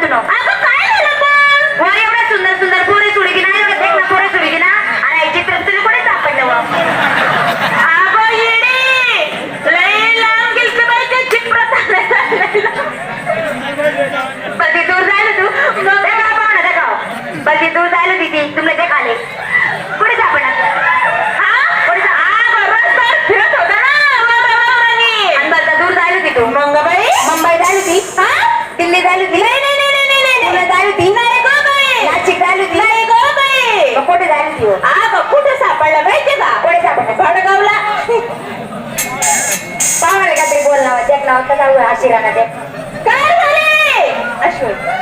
Cuéntanos. आशीर्वाद काय झाले? अश्विन.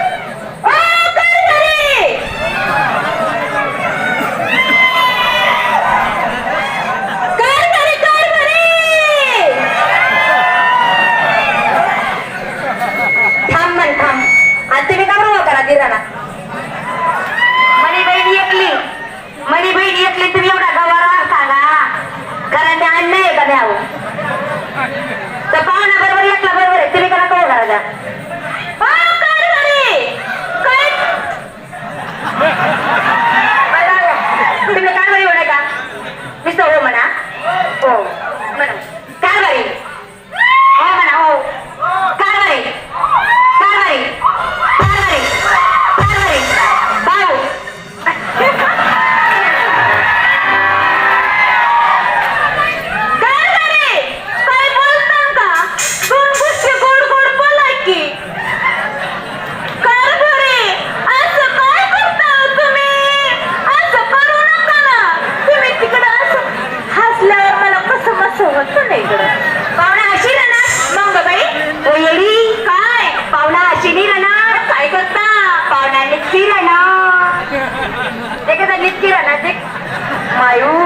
maior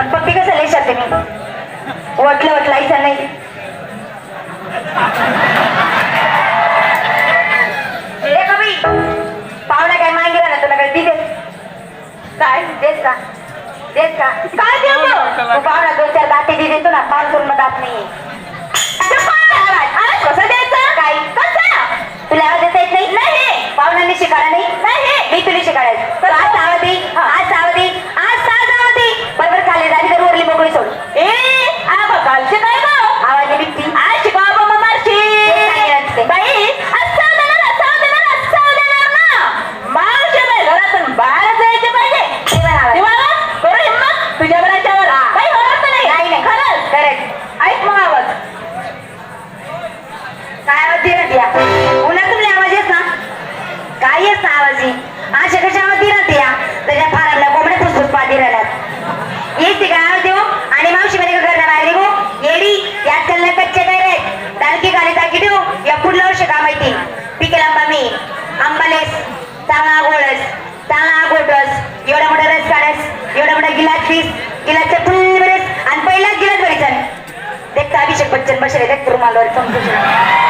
पण पप्पी कसं लई शकते मी. वाटलं वाटलायचं नाही. पाहुणा काय मागे ना तुला काय दिले काय? देत का? देत का? काय देऊ पाहुणा दोन चार दाते दिले तुला पाच दोन मग दात नाही जास्त आवाज येईल अशा त्याच्या फाराला कोंबड्या पुस्तक पाठी राहतात येते का आवाज देऊ आणि मावशी मध्ये घरला बाहेर निघू? येडी यात कल्ला कच्चे काय रे तालकी खाली ताकी देऊ या पुढल्या वर्षी का माहिती पिकेला आंबा मी. आंबालेस चांगला गोळस चांगला गोटस एवढा मोठा रस काढस एवढा मोठा गिलास फीस गिलासच्या फुल रस. आणि पहिलाच गिलास भरायचा देखता अभिषेक बच्चन बसले देख रुमालवर समजू